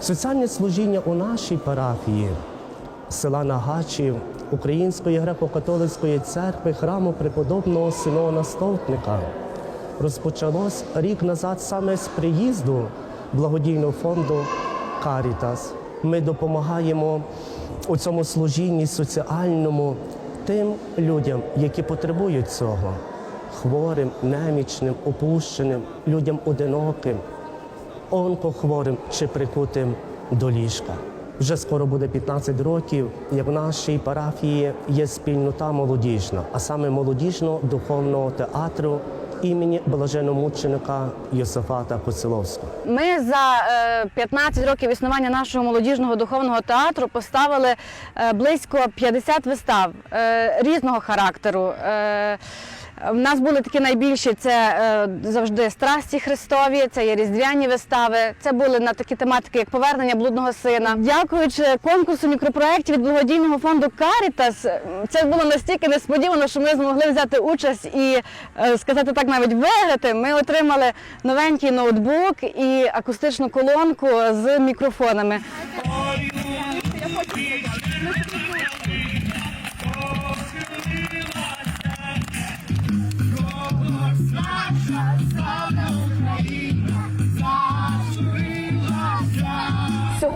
Соціальне служіння у нашій парафії села Нагачів Української греко-католицької церкви храму преподобного Симеона Столпника розпочалось рік назад саме з приїзду благодійного фонду Карітас. Ми допомагаємо у цьому служінні соціальному тим людям, які потребують цього хворим, немічним, опущеним, людям одиноким, онкохворим чи прикутим до ліжка. Вже скоро буде 15 років, як в нашій парафії є спільнота молодіжна, а саме молодіжного духовного театру імені блаженомученика Йосифата Коцеловського. Ми за е, 15 років існування нашого молодіжного духовного театру поставили е, близько 50 вистав е, різного характеру. В нас були такі найбільші це е, завжди страсті Христові, це є різдвяні вистави. Це були на такі тематики, як повернення блудного сина. Дякуючи конкурсу мікропроєктів від благодійного фонду Карітас, це було настільки несподівано, що ми змогли взяти участь і е, сказати так, навіть виграти. Ми отримали новенький ноутбук і акустичну колонку з мікрофонами.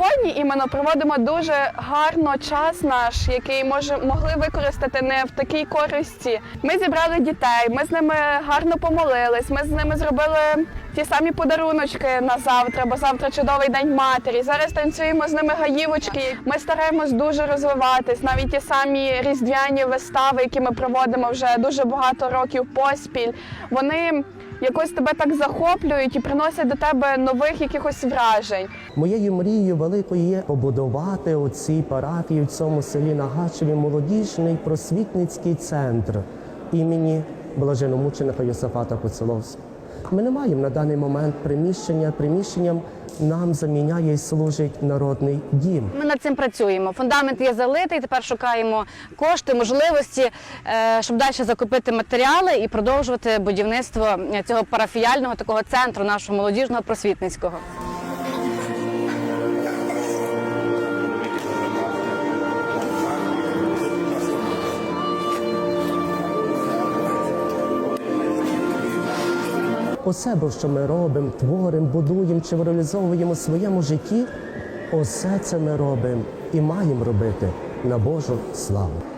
Сьогодні іменно проводимо дуже гарно час наш, який може могли використати не в такій користі. Ми зібрали дітей, ми з ними гарно помолились. Ми з ними зробили ті самі подаруночки на завтра, бо завтра чудовий день матері. Зараз танцюємо з ними гаївочки. Ми стараємось дуже розвиватись. Навіть ті самі різдвяні вистави, які ми проводимо вже дуже багато років поспіль. Вони якось тебе так захоплюють і приносять до тебе нових якихось вражень. Моєю мрією великою є побудувати у цій парафії, в цьому селі Нагачеві молодіжний просвітницький центр імені блаженомученика Йосифата Коцеловського. Ми не маємо на даний момент приміщення. Приміщенням нам заміняє і служить народний дім. Ми над цим працюємо. Фундамент є залитий. Тепер шукаємо кошти, можливості, е, щоб далі закупити матеріали і продовжувати будівництво цього парафіяльного такого центру нашого молодіжного просвітницького. Усе, бо що ми робимо, творимо, будуємо чи реалізовуємо в своєму житті, усе це ми робимо і маємо робити на Божу славу.